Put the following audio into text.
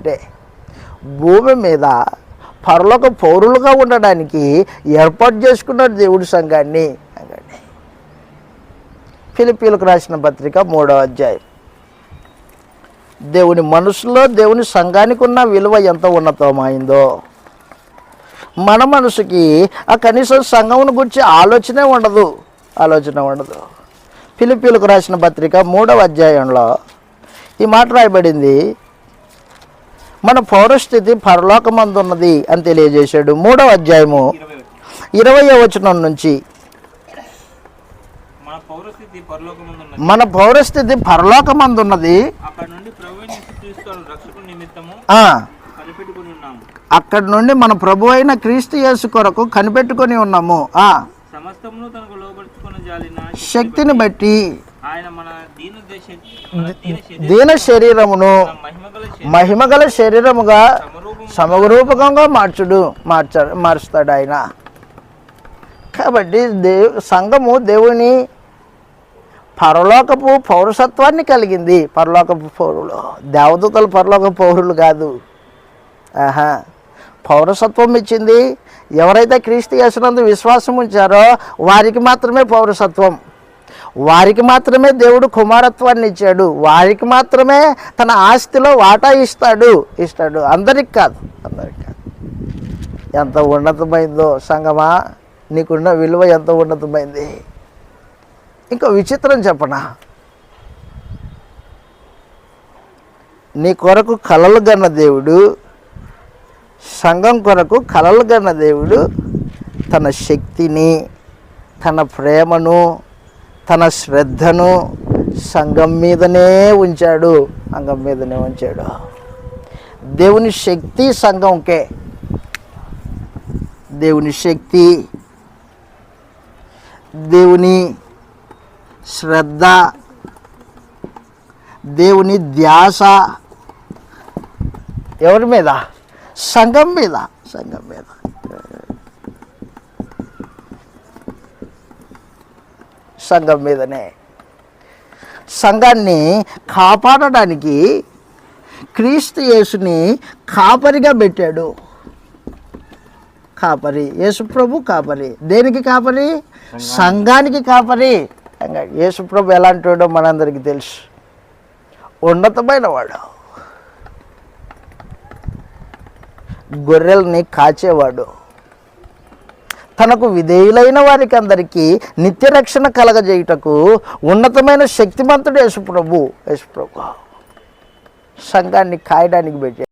అంటే భూమి మీద పరలోక పౌరులుగా ఉండడానికి ఏర్పాటు చేసుకున్నాడు దేవుడి సంఘాన్ని అనండి. ఫిలిపీలకు రాసిన పత్రిక మూడో అధ్యాయం. దేవుని మనసులో దేవుని సంఘానికి ఉన్న విలువ ఎంత ఉన్నతమైందో. మన మనసుకి ఆ కనీసం సంఘమును గురించి ఆలోచనే ఉండదు. ఆలోచన ఉండదు. ఫిలిపీలకు రాసిన పత్రిక మూడవ అధ్యాయంలో ఈ మాట రాయబడింది. మన పౌరస్థితి పరలోకమందున్నది అని తెలియజేశాడు. మూడవ అధ్యాయము ఇరవై వచనం నుంచి. మన పౌరస్థితి పరలోకముందున్నది. అక్కడ నుండి మన ప్రభు అయిన క్రీస్తు యేసు కొరకు కనిపెట్టుకొని ఉన్నాము. శక్తిని బట్టి దీన శరీరమును మహిమగల శరీరముగా సమరూపం సమరూపకంగా మార్చుడు మార్చ మారుస్తాడు ఆయన. కాబట్టి దేవు సంఘము దేవుని పరలోకపు పౌరసత్వాన్ని కలిగింది. పరలోకపు పౌరులు. దేవదూతలు పరలోక పౌరులు కాదు. ఆహా. పౌరసత్వం ఇచ్చింది. ఎవరైతే క్రీస్తు యేసునందు విశ్వాసం ఉంచారో వారికి మాత్రమే పౌరసత్వం. వారికి మాత్రమే దేవుడు కుమారత్వాన్ని ఇచ్చాడు. వారికి మాత్రమే తన ఆస్తిలో వాటా ఇస్తాడు. ఇస్తాడు. అందరికి కాదు. అందరికి కాదు. ఎంత ఉన్నతమైందో సంగమా? నీకున్న విలువ ఎంత ఉన్నతమైంది? ఇంకో విచిత్రం చెప్పనా? నీ కొరకు కలలు గన్న దేవుడు సంఘం కొరకు కలలు గన్న దేవుడు తన శక్తిని తన ప్రేమను తన శ్రద్ధను సంఘం మీదనే ఉంచాడు. సంఘం మీదనే ఉంచాడు. దేవుని శక్తి సంఘంకే. దేవుని శక్తి దేవుని శ్రద్ధ దేవుని ధ్యాస ఎవరి మీద? సంఘం మీద సంఘం మీద. సంఘం మీదనే. సంఘాన్ని కాపాడడానికి క్రీస్తు యేసుని కాపరిగా పెట్టాడు. కాపరి. యేసు ప్రభు కాపరి. దేనికి కాపరి? సంఘానికి. కాపరి. సంఘా- యేసు ప్రభు ఎలాంటి వాడో మనందరికీ తెలుసు. ఉన్నతమైన వాడు. గొర్రెల్ని కాచేవాడు. తనకు విధేయులైన వారికి అందరికీ నిత్య రక్షణ కలగజేయుటకు ఉన్నతమైన శక్తిమంతుడు యేసు ప్రభు యేసు ప్రభు సంఘాన్ని కాయడానికి పెట్టాడు